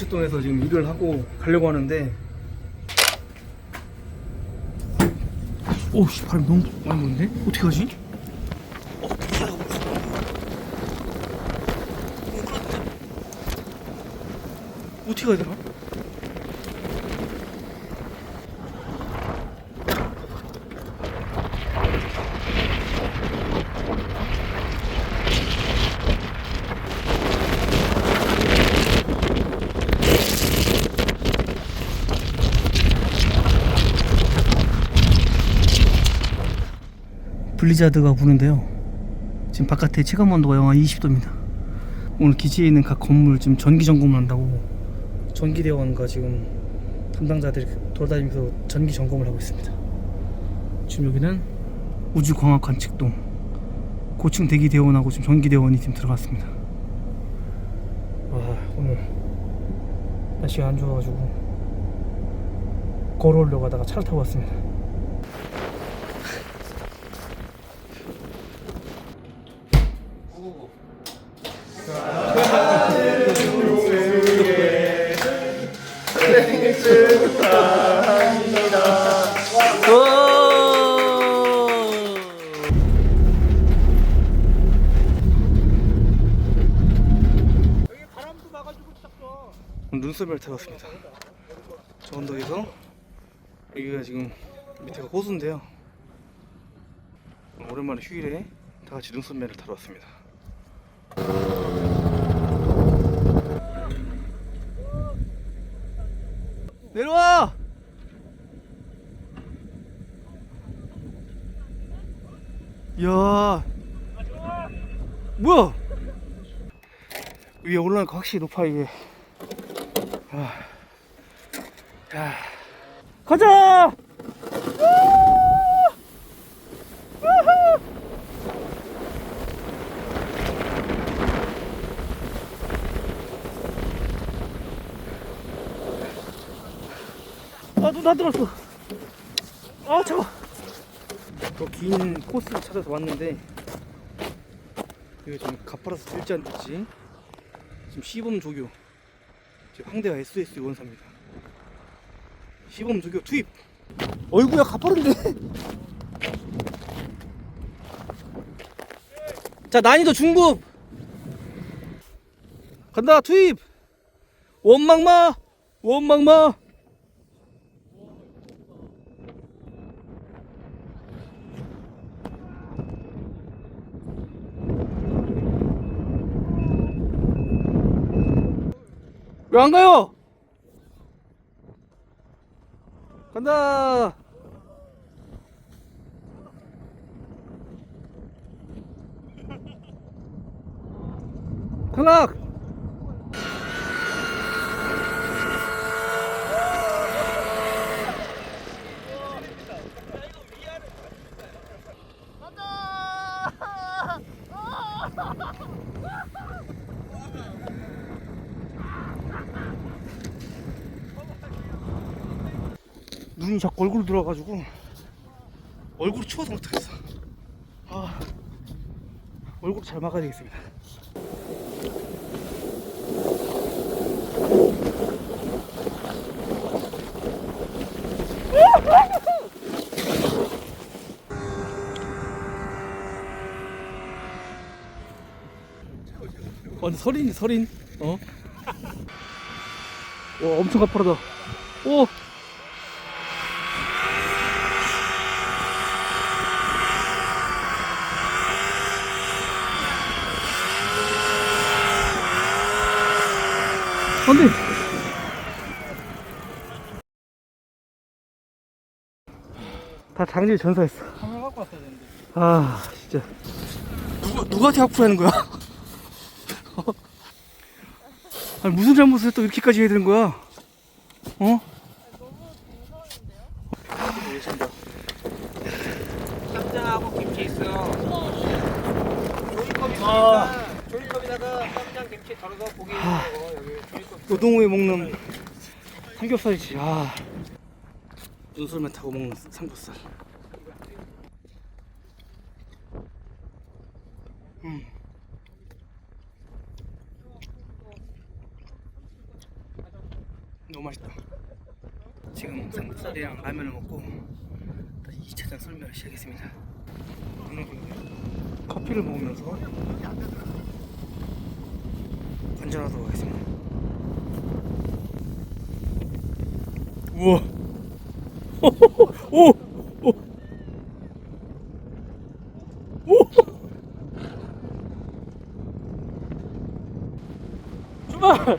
관측동에서 지금 일을 하고 가려고 하는데 오씨 바람이 너무 많이 부는데 어떻게 하지? 어, 어떻게 가야 되나? 블리자드가 부는데요. 지금 바깥에 체감 온도가 영하 20도입니다. 오늘 기지에 있는 각 건물 지금 전기 점검을 한다고 전기 대원과 지금 담당자들이 돌아다니면서 전기 점검을 하고 있습니다. 지금 여기는 우주광학 관측동 고층 대기 대원하고 지금 전기 대원이 지금 들어갔습니다. 와 오늘 날씨가 안 좋아가지고 걸어오려고 하다가 차를 타고 왔습니다. 눈썹을 타봤습니다. 저 언덕에서 여기가 지금 밑에가 호수인데요. 오랜만에 휴일에 다 같이 눈썰매를 타러 왔습니다. 내려와! 야 뭐야? 위에 올라가니까 확실히 높아 이게. 아. 야. 가자! 아, 눈 다 들었어. 아, 차가. 더긴 코스를 찾아서 왔는데, 여기 지금 가파라스 될지 안 될지, 지금 시범 조교, 황대가 SS 원사입니다. 시범 조교 투입. 어이구야, 가파른데? 자, 난이도 중급. 간다, 투입. 원망마, 원망마. 왜 안 가요? 간다. 탈락. 눈이 자꾸 얼굴 들어가지고 얼굴이 추워서 못하겠어. 아, 얼굴 잘 막아야 되겠습니다. 어, 근데 설인이 설인. 어? 와, 엄청 가파르다. 오! 안 돼! 다 장질 전사했어. 카메라 갖고 왔어야 되는데. 아, 진짜. 누가, 누구한테 악플 하는 거야? 아니, 무슨 잘못을 했다고 이렇게까지 해야 되는 거야? 어? 쌈장하고 김치 있어. 조이컵이니 쌈장 김치 덜어서 고기 먹어 여기 조이컵. 노동우에 먹는 삼겹살이지. 아. 눈썰매 타고 먹는 삼겹살. 음. 너무 맛있다. 지금 삼겹살이랑 라면을 먹고 다시 2차전 썰매를 시작했습니다. 오늘 커피를 먹으면서 관전하도록 하겠습니다. 우와! 오! 출발!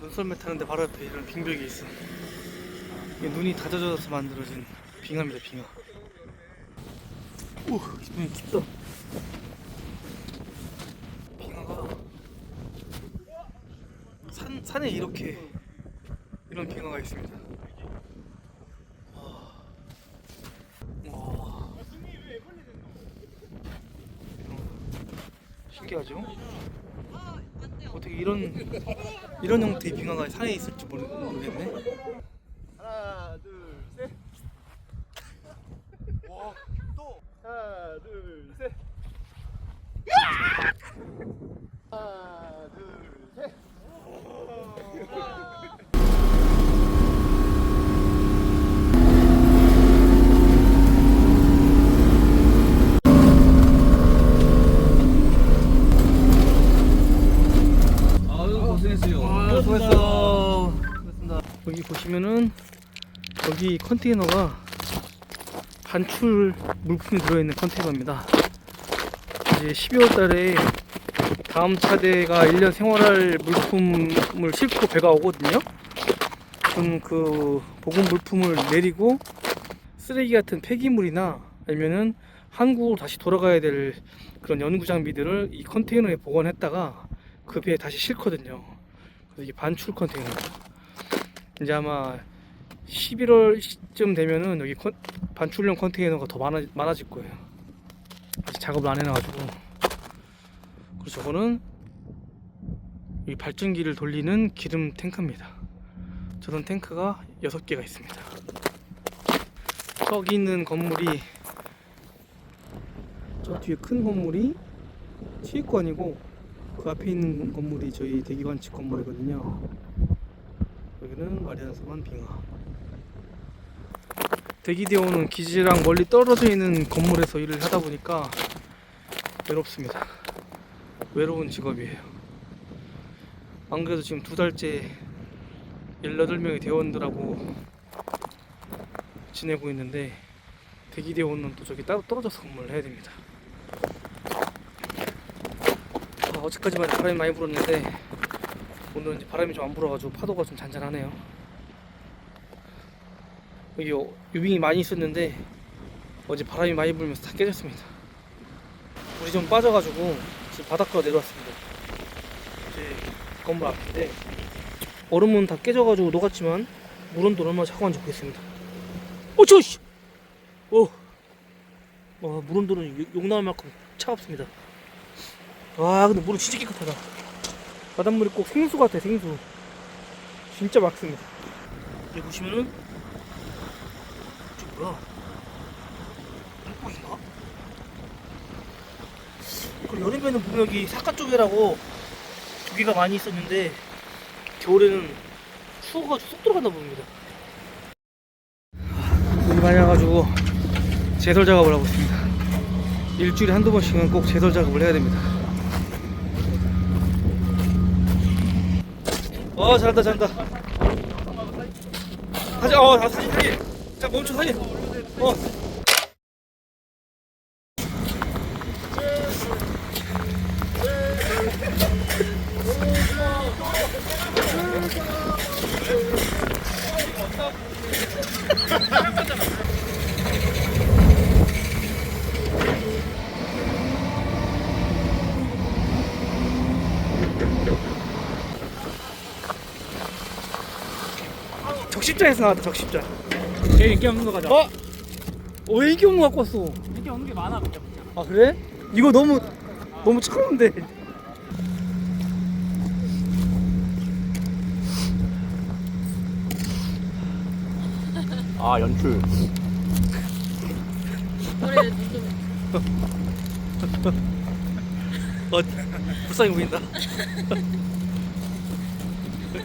눈 썰매 타는데 바로 옆에 이런 빙벽이 있어. 이게 눈이 다 젖어서 만들어진 빙하입니다, 빙하. 오, 눈이 깊다. 빙하가 산 산에 이렇게 이런 빙하가 있습니다. 와. 와. 신기하죠? 어떻게 이런 이런 형태의 빙하가 산에 있을지 모르, 모르겠네. 하나 둘셋 와, 또 하나 둘셋 하나 둘셋 아유 고생했어요. 아, 수고했어. 수고했습니다. 여기 보시면은 여기 컨테이너가 반출 물품이 들어있는 컨테이너입니다. 이제 12월 달에 다음 차대가 1년 생활할 물품을 싣고 배가 오거든요. 그럼 그 보건 물품을 내리고 쓰레기 같은 폐기물이나 아니면은 한국으로 다시 돌아가야 될 그런 연구 장비들을 이 컨테이너에 보관했다가 그 배에 다시 싣거든요. 이게 반출 컨테이너. 이제 아마 11월쯤 되면은 여기 컨- 반출용 컨테이너가 더 많아, 많아질 거예요. 아직 작업을 안 해놔가지고. 그리고 저거는 이 발전기를 돌리는 기름 탱크입니다. 저런 탱크가 6개가 있습니다. 저기 있는 건물이 저 뒤에 큰 건물이 치익관이고 그 앞에 있는 건물이 저희 대기관측 건물이거든요. 여기는 마리안서만 빙하. 대기대원은 기지랑 멀리 떨어져 있는 건물에서 일을 하다 보니까 외롭습니다. 외로운 직업이에요. 안 그래도 지금 두 달째 18명의 대원들하고 지내고 있는데 대기대원은 또 저기 따로 떨어져서 근무를 해야 됩니다. 아, 어제까지만 바람이 많이 불었는데 오늘은 이제 바람이 좀 안 불어가지고 파도가 좀 잔잔하네요. 여기 어- 유빙이 많이 있었는데 어제 바람이 많이 불면서 다 깨졌습니다. 물이 좀 빠져가지고 지금 바닷가로 내려왔습니다. 이제 건물 앞인데 얼음은 다 깨져가지고 녹았지만 물 온도 얼마나 차가운지 보겠습니다. 어, 저 씨! 오, 와, 물 온도는 욕- 욕 나올 만큼 차갑습니다. 와 근데 물은 진짜 깨끗하다. 바닷물이 꼭 생수 같아 생수. 진짜 맑습니다. 여기 보시면은 저 뭐야? 물고기인가? 그리고 여름에는 보면 여기 사카 쪽이라고 조개가 많이 있었는데 겨울에는 추워가지고 쏙 들어간다 봅니다. 물이 많이 와가지고 제설 작업을 하고 있습니다. 일주일에 한두 번씩은 꼭 제설 작업을 해야 됩니다 어 잘한다 잘한다. 다시 어 아, 다시 다시 자 멈춰 다시 어. 적십자에서 나왔다 적십자 제일 인기 없는 거 가져. 어? 어 인기 없는 거 갖고 왔어 인기 없는 게 많아 근데 진짜. 아 그래? 이거 너무 너무 차가운데 아 연출 좀어 불쌍해 보인다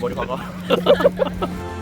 머리 박아